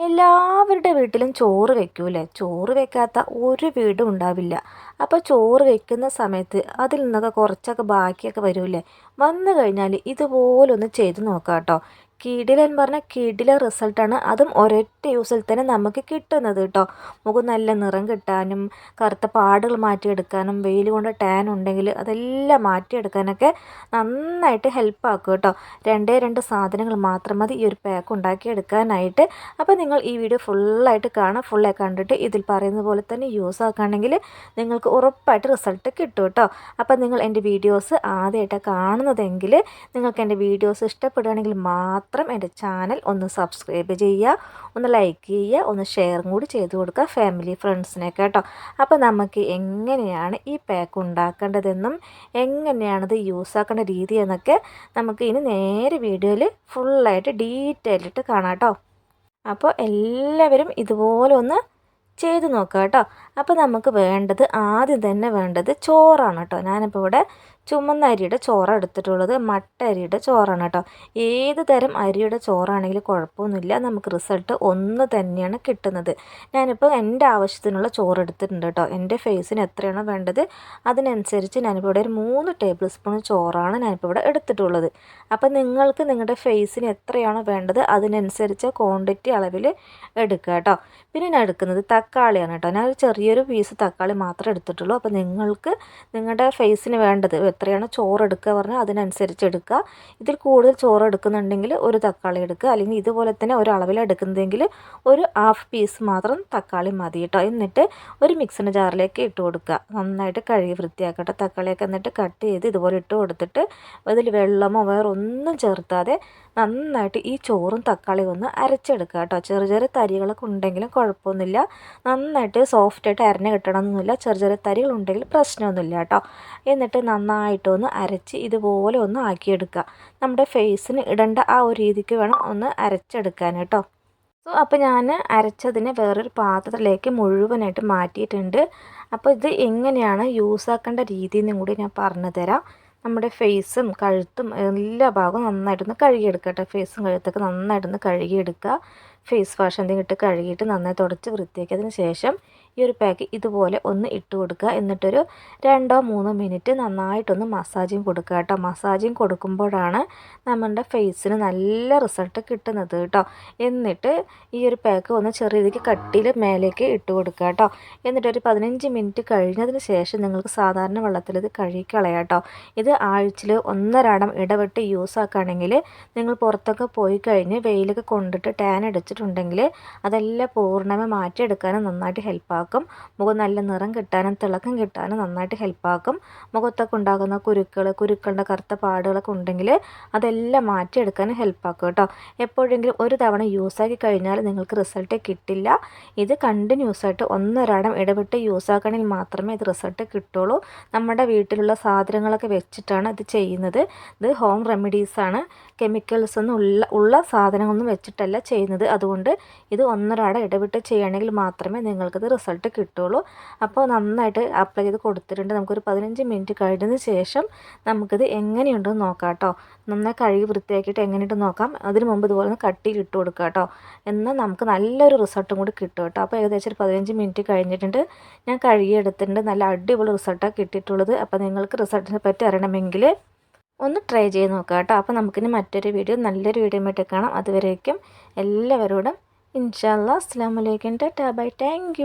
എല്ലാവരുടെ വീട്ടിലും ചോറ് വെക്കൂലേ ചോറ് വെക്കാത്ത ഒരു വീടും ഉണ്ടാവില്ല. അപ്പോൾ ചോറ് വെക്കുന്ന സമയത്ത് അതിൽ നിന്നൊക്കെ കുറച്ചൊക്കെ ബാക്കിയൊക്കെ വരൂലേ വന്നു കഴിഞ്ഞാൽ ഇതുപോലൊന്ന് ചെയ്ത് നോക്കാം കേട്ടോ കിടിലൻ പറഞ്ഞാൽ കിടില റിസൾട്ടാണ് അതും ഒരൊറ്റ യൂസിൽ തന്നെ നമുക്ക് കിട്ടുന്നത് കേട്ടോ. മുഖം നല്ല നിറം കിട്ടാനും കറുത്ത പാടുകൾ മാറ്റിയെടുക്കാനും വെയിൽ കൊണ്ട് ടാൻ ഉണ്ടെങ്കിൽ അതെല്ലാം മാറ്റിയെടുക്കാനൊക്കെ നന്നായിട്ട് ഹെൽപ്പ് ആക്കും കേട്ടോ. രണ്ടേ രണ്ട് സാധനങ്ങൾ മാത്രം മതി ഈ ഒരു പാക്ക് ഉണ്ടാക്കിയെടുക്കാനായിട്ട്. അപ്പോൾ നിങ്ങൾ ഈ വീഡിയോ ഫുള്ളായിട്ട് കാണാം ഫുള്ളായി കണ്ടിട്ട് ഇതിൽ പറയുന്ന പോലെ തന്നെ യൂസ് ആക്കുകയാണെങ്കിൽ നിങ്ങൾക്ക് ഉറപ്പായിട്ട് റിസൾട്ട് കിട്ടും കേട്ടോ. അപ്പോൾ നിങ്ങൾ എന്റെ വീഡിയോസ് ആദ്യമായിട്ടാണ് കാണുന്നതെങ്കിൽ നിങ്ങൾക്ക് എന്റെ വീഡിയോസ് ഇഷ്ടപ്പെടുകയാണെങ്കിൽ മാത്രം മാത്രം എന്റെ ചാനൽ ഒന്ന് സബ്സ്ക്രൈബ് ചെയ്യുക ഒന്ന് ലൈക്ക് ചെയ്യുക ഒന്ന് ഷെയറും കൂടി ചെയ്ത് കൊടുക്കുക ഫാമിലി ഫ്രണ്ട്സിനൊക്കെ കേട്ടോ. അപ്പോൾ നമുക്ക് എങ്ങനെയാണ് ഈ പാക്ക് ഉണ്ടാക്കേണ്ടതെന്നും എങ്ങനെയാണത് യൂസ് ആക്കേണ്ട രീതി എന്നൊക്കെ നമുക്ക് ഇനി നേരെ വീഡിയോയിൽ ഫുള്ളായിട്ട് ഡീറ്റെയിലിട്ട് കാണാം കേട്ടോ. അപ്പോൾ എല്ലാവരും ഇതുപോലെ ഒന്ന് ചെയ്ത് നോക്കാം കേട്ടോ. അപ്പോൾ നമുക്ക് വേണ്ടത് ആദ്യം തന്നെ വേണ്ടത് ചോറാണ് കേട്ടോ. ഞാനിപ്പോൾ ഇവിടെ ചുമന്ന അരിയുടെ ചോറ് എടുത്തിട്ടുള്ളത്. മട്ട അരിയുടെ ചോറാണ് കേട്ടോ. ഏത് തരം അരിയുടെ ചോറാണെങ്കിലും കുഴപ്പമൊന്നുമില്ല. നമുക്ക് റിസൾട്ട് ഒന്ന് തന്നെയാണ് കിട്ടുന്നത്. ഞാനിപ്പോൾ എന്റെ ആവശ്യത്തിനുള്ള ചോറ് എടുത്തിട്ടുണ്ട് കേട്ടോ. എന്റെ ഫേസിന് എത്രയാണോ വേണ്ടത് അതിനനുസരിച്ച് ഞാനിപ്പോൾ ഇവിടെ ഒരു മൂന്ന് ടേബിൾ സ്പൂൺ ചോറാണ് ഞാനിപ്പോൾ ഇവിടെ എടുത്തിട്ടുള്ളത്. അപ്പോൾ നിങ്ങൾക്ക് നിങ്ങളുടെ ഫേസിന് എത്രയാണോ വേണ്ടത് അതിനനുസരിച്ച് ക്വാണ്ടിറ്റി അളവിൽ എടുക്കുക കേട്ടോ. പിന്നെ ഞാൻ എടുക്കുന്നത് തക്കാളിയാണ് കേട്ടോ. ഞാൻ ഒരു ചെറിയൊരു പീസ് തക്കാളി മാത്രമേ എടുത്തിട്ടുള്ളൂ. അപ്പോൾ നിങ്ങൾക്ക് നിങ്ങളുടെ ഫേസിന് വേണ്ടത് എത്രയാണ് ചോറ് എടുക്കുക പറഞ്ഞാൽ അതിനനുസരിച്ച് എടുക്കുക. ഇതിൽ കൂടുതൽ ചോറ് എടുക്കുന്നുണ്ടെങ്കിൽ ഒരു തക്കാളി എടുക്കുക. അല്ലെങ്കിൽ ഇതുപോലെ തന്നെ ഒരു അളവിൽ എടുക്കുന്നതെങ്കിൽ ഒരു ഹാഫ് പീസ് മാത്രം തക്കാളി മതി കേട്ടോ. എന്നിട്ട് ഒരു മിക്സിന്റെ ജാറിലേക്ക് ഇട്ട് കൊടുക്കുക. നന്നായിട്ട് കഴുകി വൃത്തിയാക്കട്ടെ. തക്കാളിയൊക്കെ എന്നിട്ട് കട്ട് ചെയ്ത് ഇതുപോലെ ഇട്ട് കൊടുത്തിട്ട് അതിൽ വെള്ളമോ വേറെ ഒന്നും ചേർത്താതെ നന്നായിട്ട് ഈ ചോറും തക്കാളിയും ഒന്ന് അരച്ചെടുക്കുക കേട്ടോ. ചെറിയ ചെറിയ തരികളൊക്കെ ഉണ്ടെങ്കിലും കുഴപ്പമൊന്നുമില്ല. നന്നായിട്ട് സോഫ്റ്റായിട്ട് അരഞ്ഞ് കിട്ടണമെന്നൊന്നുമില്ല ചെറിയ ചെറിയ തരികളുണ്ടെങ്കിൽ പ്രശ്നമൊന്നുമില്ല കേട്ടോ. എന്നിട്ട് നന്നായിട്ടൊന്ന് അരച്ച് ഇതുപോലെ ഒന്ന് ആക്കിയെടുക്കുക. നമ്മുടെ ഫേസിന് ഇടേണ്ട ആ ഒരു രീതിക്ക് വേണം ഒന്ന് അരച്ചെടുക്കാൻ കേട്ടോ. സോ അപ്പോൾ ഞാൻ അരച്ചതിനെ വേറൊരു പാത്രത്തിലേക്ക് മുഴുവനായിട്ട് മാറ്റിയിട്ടുണ്ട്. അപ്പോൾ ഇത് എങ്ങനെയാണ് യൂസ് ആക്കേണ്ട രീതിയെന്നും കൂടി ഞാൻ പറഞ്ഞു തരാം. നമ്മുടെ ഫേസും കഴുത്തും എല്ലാ ഭാഗവും നന്നായിട്ടൊന്ന് കഴുകിയെടുക്കട്ടെ ഫേസും കഴുത്തൊക്കെ നന്നായിട്ടൊന്ന് കഴുകിയെടുക്കുക. ഫേസ് വാഷ് എന്തെങ്കിലും ഇട്ട് കഴുകിയിട്ട് നന്നായി തുടച്ച് വൃത്തിയാക്കിയതിന് ശേഷം ഈ ഒരു പാക്ക് ഇതുപോലെ ഒന്ന് ഇട്ട് കൊടുക്കുക. എന്നിട്ടൊരു രണ്ടോ മൂന്നോ മിനിറ്റ് നന്നായിട്ടൊന്ന് മസാജിങ് കൊടുക്കുക കേട്ടോ. മസാജിങ് കൊടുക്കുമ്പോഴാണ് നമ്മളുടെ ഫേസിന് നല്ല റിസൾട്ട് കിട്ടുന്നത് കേട്ടോ. എന്നിട്ട് ഈ ഒരു പാക്ക് ഒന്ന് ചെറിയ രീതിക്ക് കട്ടിയിൽ മേലേക്ക് ഇട്ട് കൊടുക്കുക കേട്ടോ. എന്നിട്ടൊരു പതിനഞ്ച് മിനിറ്റ് കഴിഞ്ഞതിന് ശേഷം നിങ്ങൾക്ക് സാധാരണ വെള്ളത്തിൽ ഇത് കഴുകിക്കളയാം കേട്ടോ. ഇത് ആഴ്ചയിൽ ഒന്നരാടം ഇടവിട്ട് യൂസ് ആക്കുകയാണെങ്കിൽ നിങ്ങൾ പുറത്തൊക്കെ പോയി കഴിഞ്ഞ് വെയിലൊക്കെ കൊണ്ടിട്ട് ടാൻ അടിച്ചിട്ടുണ്ടെങ്കിൽ അതെല്ലാം പൂർണമായി മാറ്റിയെടുക്കാനും നന്നായിട്ട് ഹെൽപ്പ് ഹെൽപ്പാക്കും. മുഖം നല്ല നിറം കിട്ടാനും തിളക്കം കിട്ടാനും നന്നായിട്ട് ഹെൽപ്പാക്കും. മുഖത്തൊക്കെ ഉണ്ടാകുന്ന കുരുക്കൾ കുരുക്കളുടെ കറുത്ത പാടുകളൊക്കെ ഉണ്ടെങ്കിൽ അതെല്ലാം മാറ്റിയെടുക്കാനും ഹെൽപ്പാക്കും കേട്ടോ. എപ്പോഴെങ്കിലും ഒരു തവണ യൂസാക്കി കഴിഞ്ഞാൽ നിങ്ങൾക്ക് റിസൾട്ട് കിട്ടില്ല. ഇത് കണ്ടിന്യൂസ് ആയിട്ട് ഒന്നൊരാടം ഇടവിട്ട് യൂസാക്കണമെങ്കിൽ മാത്രമേ ഇത് റിസൾട്ട് കിട്ടുള്ളൂ. നമ്മുടെ വീട്ടിലുള്ള സാധനങ്ങളൊക്കെ വെച്ചിട്ടാണ് ഇത് ചെയ്യുന്നത്. ഇത് ഹോം റെമഡീസാണ്. കെമിക്കൽസ് ഒന്നും ഉള്ള ഉള്ള സാധനങ്ങളൊന്നും വെച്ചിട്ടല്ല ചെയ്യുന്നത്. അതുകൊണ്ട് ഇത് ഒന്നരാട ഇടവിട്ട് ചെയ്യണമെങ്കിൽ മാത്രമേ നിങ്ങൾക്കിത് റിസൾട്ട് കിട്ടുള്ളൂ. അപ്പോൾ നന്നായിട്ട് അപ്ലൈ ചെയ്ത് കൊടുത്തിട്ടുണ്ട്. നമുക്കൊരു പതിനഞ്ച് മിനിറ്റ് കഴിഞ്ഞതിന് ശേഷം നമുക്കിത് എങ്ങനെയുണ്ടെന്ന് നോക്കാം കേട്ടോ. നന്നായി കഴുകി വൃത്തിയാക്കിയിട്ട് എങ്ങനെയുണ്ട് നോക്കാം. അതിന് മുമ്പ് ഇതുപോലെ ഒന്ന് കട്ടിയിൽ ഇട്ട് കൊടുക്കുക കേട്ടോ. എന്നാൽ നമുക്ക് നല്ലൊരു റിസൾട്ടും കൂടി കിട്ടും കേട്ടോ. അപ്പോൾ ഏകദേശം ഒരു പതിനഞ്ച് മിനിറ്റ് കഴിഞ്ഞിട്ടുണ്ട്. ഞാൻ കഴുകിയെടുത്തിട്ടുണ്ട്. നല്ല അടിപൊളി റിസൾട്ടാണ് കിട്ടിയിട്ടുള്ളത്. അപ്പോൾ നിങ്ങൾക്ക് റിസൾട്ടിനെ പറ്റി അറിയണമെങ്കിൽ ഒന്ന് ട്രൈ ചെയ്ത് നോക്കാം കേട്ടോ. അപ്പോൾ നമുക്കിനി മറ്റൊരു വീഡിയോ നല്ലൊരു വീഡിയോ ആയിട്ട് കാണാം. അതുവരേക്കും എല്ലാവരോടും ഇൻഷാല്ലാ അസ്സാം വലൈക്കും ടാറ്റാ. ബൈ. താങ്ക്